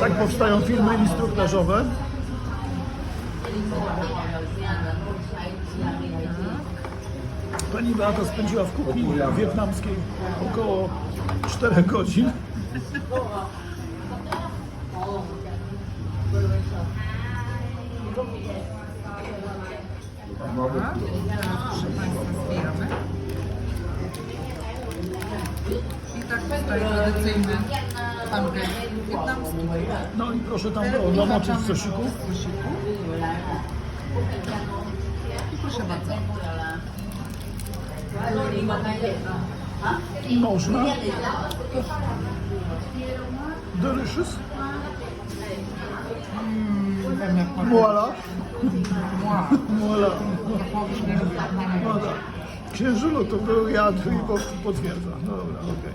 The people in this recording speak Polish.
Tak powstają filmy instruktażowe. Pani Beata spędziła w kuchni wietnamskiej około 4 godzin. Proszę Państwa, zbijamy. I tak tutaj tradycyjny pangę wietnamski. No i proszę tam do, domoczyć w sosiku. W sosiku. I proszę bardzo. Można. Delicious. Wiem nie lubię. No to był jadł i po- potwierdza. No dobra, okej.